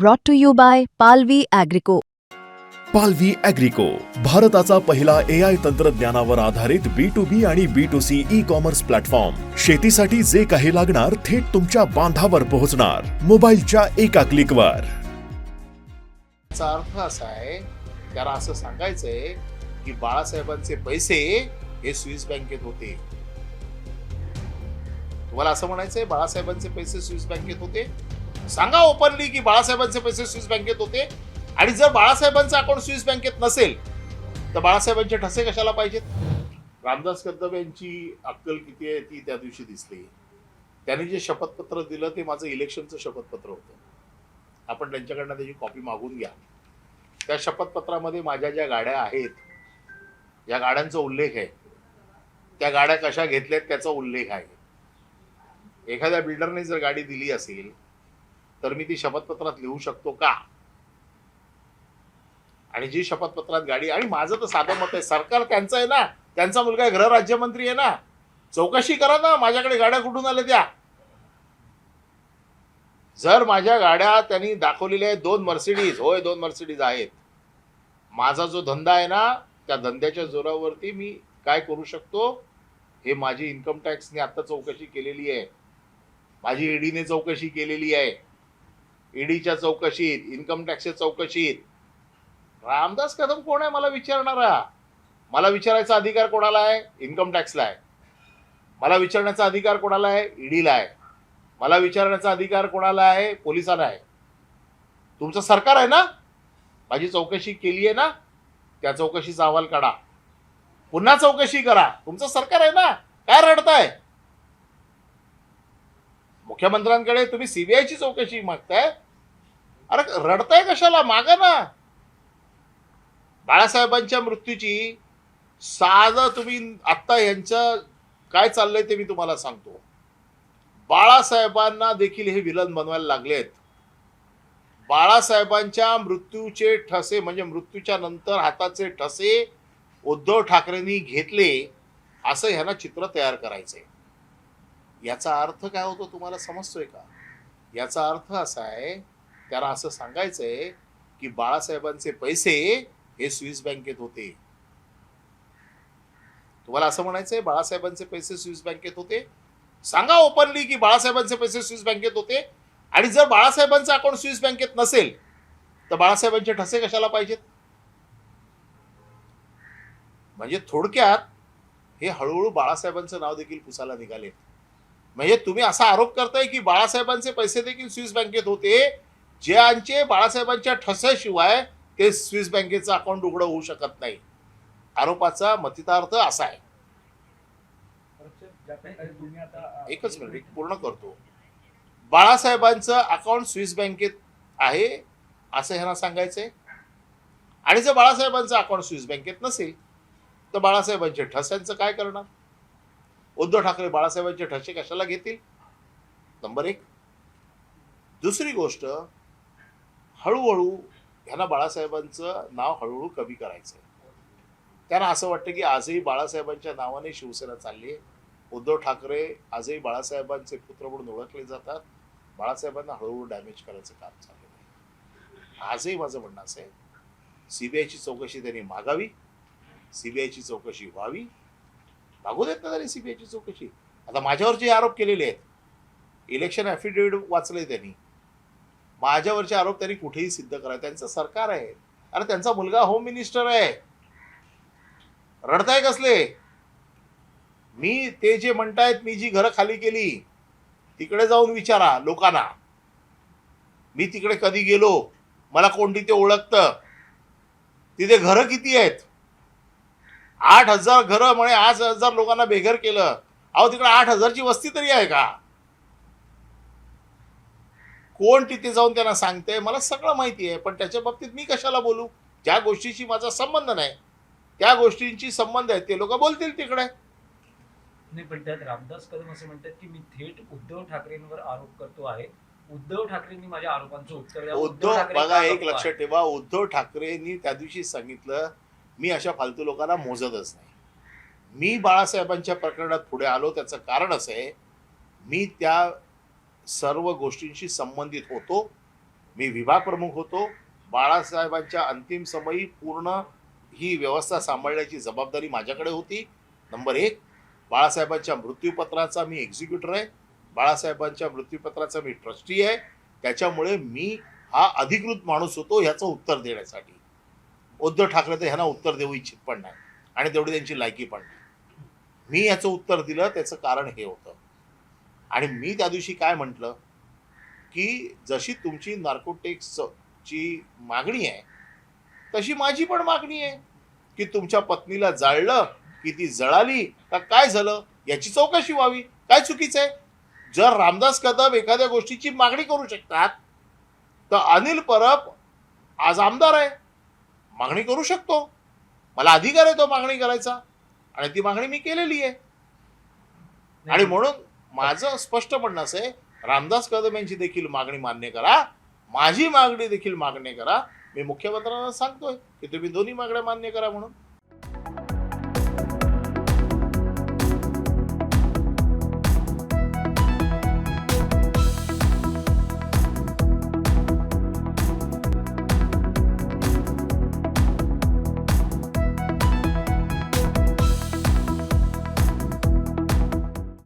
brought to you by Palvi Agrico. पालवी अॅग्रिको भारताचा पहिला ए आय तंत्रज्ञानावर आधारित बी टू बी आणि B to C E commerce platform शेतीसाठी जे काही लागणार थेट तुमच्या बांधावर पोहोचणार. मोबाईलच्या एका क्लिकवर याचा अर्थ असा आहे त्याला असं सांगायचंय की बाळासाहेबांचे पैसे हे स्विस बँकेत होते. तुम्हाला असं म्हणायचंय बाळासाहेबांचे पैसे स्विस बँकेत होते? सांगा ओपनली की बाळासाहेबांचे पैसे स्विस बँकेत होते. आणि जर बाळासाहेबांचं अकाउंट स्विस बँकेत नसेल तर बाळासाहेबांचे ठसे कशाला पाहिजेत? रामदास कदम यांची अक्कल किती आहे ती त्या दिवशी दिसली. त्यांनी जे शपथपत्र दिलं ते माझं इलेक्शनचं शपथपत्र होतं. आपण त्यांच्याकडनं त्याची कॉपी मागून घ्या. त्या शपथपत्रामध्ये माझ्या ज्या गाड्या आहेत या गाड्यांचा उल्लेख आहे. त्या गाड्या कशा घेतल्यात त्याचा उल्लेख आहे. एखाद्या बिल्डरने जर गाडी दिली असेल तर मी ती शपथपत्रात लिहू शकतो का? आणि जी शपथपत्रात गाडी आणि माझं तर साधं मत आहे सरकार त्यांचं आहे ना त्यांचा मुलगा आहे गृहराज्यमंत्री आहे ना. चौकशी करा ना माझ्याकडे गाड्या कुठून आल्या त्या? जर माझ्या गाड्या त्यांनी दाखवलेल्या आहेत दोन मर्सिडीज होय दोन मर्सिडीज आहेत. माझा जो धंदा आहे ना त्या धंद्याच्या जोरावरती मी काय करू शकतो? हे माझी इन्कम टॅक्सने आता चौकशी केलेली आहे. माझी ईडीने चौकशी केलेली आहे. ईडीच्या चौकशीत इन्कम टॅक्सच्या चौकशीत. रामदास कदम कोण आहे? मला विचारणारा. मला विचारायचा अधिकार कोणाला आहे? इन्कम टॅक्सला आहे. मला विचारण्याचा अधिकार कोणाला आहे? ईडीला आहे. मला विचारण्याचा अधिकार कोणाला आहे? पोलिसाला आहे. तुमचं सरकार आहे ना? माझी चौकशी केली आहे ना? त्या चौकशीचा अहवाल काढा. पुन्हा चौकशी करा. तुमचं सरकार आहे ना? काय रडताय? मुख्यमंत्र्यांकडे तुम्ही सीबीआयची चौकशी मागताय? अरे रडताय कशाला? मागा ना. बाळासाहेबांच्या मृत्यूची साधं तुम्ही आत्ता यांचं काय चाललंय ते मी तुम्हाला सांगतो. बाळासाहेबांना देखील हे विलन बनवायला लागलेत बाळासाहेबांच्या मृत्यूचे ठसे म्हणजे मृत्यूच्या नंतर हाताचे ठसे उद्धव ठाकरेंनी घेतले असं ह्यांना चित्र तयार करायचंय. याचा अर्थ काय होतो तुम्हाला समजतोय का? याचा अर्थ असा आहे त्याला असं सांगायचंय की बाळासाहेबांचे पैसे हे स्विस बँकेत होते. तुम्हाला असं म्हणायचंय बाळासाहेबांचे पैसे स्विस बँकेत होते? सांगा ओपनली की बाळासाहेबांचे पैसे स्विस बँकेत होते. आणि जर बाळासाहेबांचं अकाउंट स्विस बँकेत नसेल तर बाळासाहेबांचे ठसे कशाला पाहिजेत? म्हणजे थोडक्यात हे हळूहळू बाळासाहेबांचं नाव देखील पुसायला निघाले म्हणजे तुम्ही असा आरोप करताय की बाळासाहेबांचे पैसे देखील स्विस बँकेत होते. ज्यांचे बाळासाहेबांच्या ठस्याशिवाय ते स्विस बँकेचं अकाउंट उघडं होऊ शकत नाही. आरोपाचा मतितार्थ असा आहे. एकच मिनिट एक पूर्ण करतो. बाळासाहेबांचं अकाउंट स्विस बँकेत आहे असं ह्यांना सांगायचंय. आणि जर बाळासाहेबांचं अकाउंट स्विस बँकेत नसेल तर बाळासाहेबांच्या ठस्यांचं काय करणार? उद्धव ठाकरे बाळासाहेबांचे ठसे कशाला घेतील? नंबर एक. दुसरी गोष्ट हळूहळू ह्यांना बाळासाहेबांचं नाव हळूहळू कमी करायचं त्यांना असं वाटतं की आजही बाळासाहेबांच्या नावाने शिवसेना चालली आहे. उद्धव ठाकरे आजही बाळासाहेबांचे पुत्र म्हणून ओळखले जातात. बाळासाहेबांना हळूहळू डॅमेज करायचं काम चाललेलं आहे. आजही माझं म्हणणं असं आहे. सीबीआयची चौकशी त्यांनी मागावी. सीबीआयची चौकशी व्हावी. लागू देत ना त्यांनी सीबीआयची चौकशी. आता माझ्यावर जे आरोप केलेले आहेत इलेक्शन ॲफिडेव्हिट वाचले त्यांनी. माझ्यावरचे आरोप त्यांनी कुठेही सिद्ध करा त्यांचं सरकार आहे. अरे त्यांचा मुलगा होम मिनिस्टर आहे. रडताय कसले? मी ते जे म्हणतायत मी जी घरं खाली केली तिकडे जाऊन विचारा लोकांना. मी तिकडे कधी गेलो? मला कोण तिथे ओळखतं? तिथे घरं किती आहेत? आठ हजार घरं म्हणे आठ हजार लोकांना बेघर केलं. अहो तिकडे आठ हजारची वस्ती तरी आहे का? कोण तिथे जाऊन त्यांना सांगते मला सगळं माहिती आहे पण त्याच्या बाबतीत मी कशाला बोलू? ज्या गोष्टीशी माझा संबंध नाही त्या गोष्टींची संबंध आहे ते लोक बोलतील तिकडे. नाही पण त्यात रामदास कदम असं म्हणतात की मी थेट उद्धव ठाकरेंवर आरोप करतो आहे. उद्धव ठाकरेंनी माझ्या आरोपांचं उत्तर. उद्धव बघा एक? लक्षात ठेवा उद्धव ठाकरेंनी त्या दिवशी सांगितलं मी अशा फालतू लोकांना मोजतच नाही. मी बाळासाहेबांच्या प्रकरणात पुढे आलो त्याचं कारण असं आहे मी त्या सर्व गोष्टींशी संबंधित होतो मी विभाग प्रमुख होतो बाळासाहेबांच्या अंतिम समयी पूर्ण ही व्यवस्था सांभाळण्याची जबाबदारी माझ्याकडे होती. नंबर एक बाळासाहेबांच्या मृत्यूपत्राचा मी एक्झिक्युटर आहे बाळासाहेबांच्या मृत्यूपत्राचा मी ट्रस्टी आहे त्याच्यामुळे मी हा अधिकृत माणूस होतो ह्याचं उत्तर देण्यासाठी. उद्धव ठाकरे तर ह्यांना उत्तर देऊ इच्छित पण नाही. आणि तेवढी त्यांची लायकी पण नाही. मी याचं उत्तर दिलं त्याचं कारण हे होतं. आणि मी त्या दिवशी काय म्हटलं? की जशी तुमची नार्कोटेक्सची मागणी आहे तशी माझी पण मागणी आहे. की तुमच्या पत्नीला जाळलं की ती जळाली का काय झालं? याची चौकशी व्हावी. काय चुकीचं आहे? जर रामदास कदम एखाद्या गोष्टीची मागणी करू शकतात तर अनिल परब आज आमदार आहे. मागणी करू शकतो. मला अधिकार आहे तो मागणी करायचा. आणि ती मागणी मी केलेली आहे. आणि म्हणून माझं स्पष्ट म्हणणं असं आहे रामदास कदम यांची देखील मागणी मान्य करा. माझी मागणी देखील मान्य करा. मी मुख्यमंत्र्यांना सांगतोय की तुम्ही दोन्ही मागण्या मान्य करा म्हणून.